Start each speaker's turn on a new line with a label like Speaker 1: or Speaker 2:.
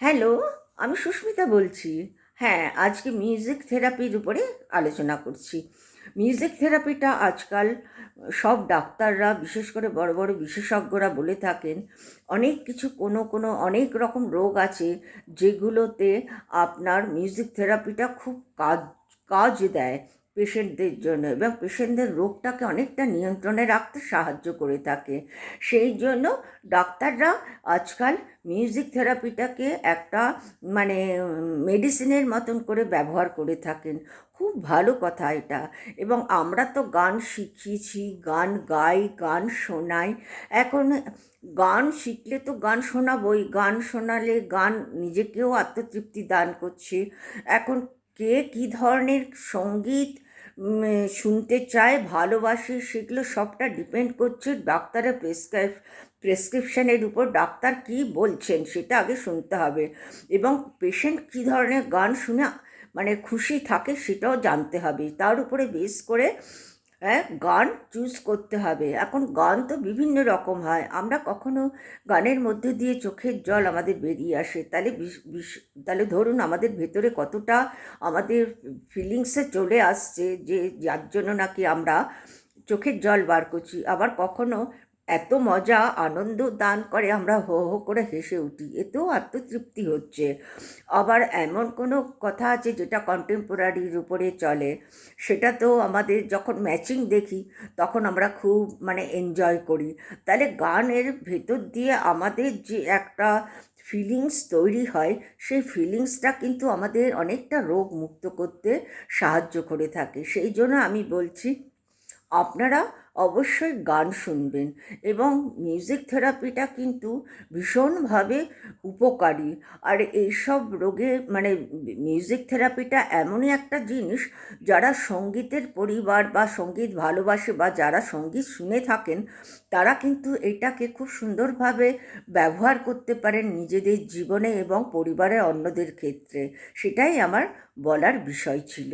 Speaker 1: Hello আমি সুস্মিতা বলছি। হ্যাঁ আজকে মিউজিক থেরাপির উপরে আলোচনা করছি। মিউজিক থেরাপিটা আজকাল সব ডাক্তাররা, বিশেষ করে বড় বড় বিশেষজ্ঞরা বলে থাকেন, অনেক কিছু কোনো কোনো অনেক রকম রোগ আছে যেগুলোতে আপনার মিউজিক থেরাপিটা খুব কাজ কাজ দেয়। পেশেন্টদের জন্য এবং পেশেন্টদের রোগটাকে অনেকটা নিয়ন্ত্রণে রাখতে সাহায্য করে থাকে। সেই জন্য ডাক্তাররা আজকাল মিউজিক থেরাপিটাকে একটা মানে মেডিসিনের মতন করে ব্যবহার করে থাকেন। খুব ভালো কথা এটা। এবং আমরা তো গান শিখিয়েছি গান গাই, গান শোনাই। এখন গান শিখলে তো গান শোনাবই, গান শোনালে গান নিজেকেও আত্মতৃপ্তি দান করছে। এখন কে কী ধরনের সংগীত শুনতে চায়, ভালোবাসে, সেগুলো সবটা ডিপেন্ড করছে ডাক্তারের প্রেসক্রাইব প্রেসক্রিপশানের উপর। ডাক্তার কি বলছেন সেটা আগে শুনতে হবে। এবং পেশেন্ট কী ধরনের গান শুনে মানে খুশি থাকে সেটাও জানতে হবে। তার উপরে বেস করে হ্যাঁ গান চুজ করতে হবে। এখন গান তো বিভিন্ন রকম হয়। আমরা কখনো গানের মধ্যে দিয়ে চোখের জল আমাদের বেরিয়ে আসে। তাহলে তাহলে ধরুন আমাদের ভেতরে কতটা আমাদের ফিলিংসে চলে আসছে যে, যার জন্য নাকি আমরা চোখের জল বার করছি। আবার কখনো এত মজা, আনন্দ দান করে আমরা হো হো করে হেসে উঠি, এতেও আত্মতৃপ্তি হচ্ছে। আবার এমন কোনো কথা আছে যেটা কন্টেম্পোরারির উপরে চলে, সেটা তো আমাদের যখন ম্যাচিং দেখি, তখন আমরা খুব মানে এনজয় করি। তাহলে গানের ভেতর দিয়ে আমাদের যে একটা ফিলিংস তৈরি হয়, সেই ফিলিংসটা কিন্তু আমাদের অনেকটা রোগ মুক্ত করতে সাহায্য করে থাকে। সেই জন্য আমি বলছি, আপনারা অবশ্যই গান শুনবেন এবং মিউজিক থেরাপিটা কিন্তু ভীষণভাবে উপকারী। আর এইসব রোগে মানে মিউজিক থেরাপিটা এমনই একটা জিনিস যারা সঙ্গীতের পরিবার বা সংগীত ভালোবাসে বা যারা সংগীত শুনে থাকেন, তারা কিন্তু এটাকে খুব সুন্দরভাবে ব্যবহার করতে পারেন নিজেদের জীবনে এবং পরিবারের অন্যদের ক্ষেত্রে। সেটাই আমার বলার বিষয় ছিল।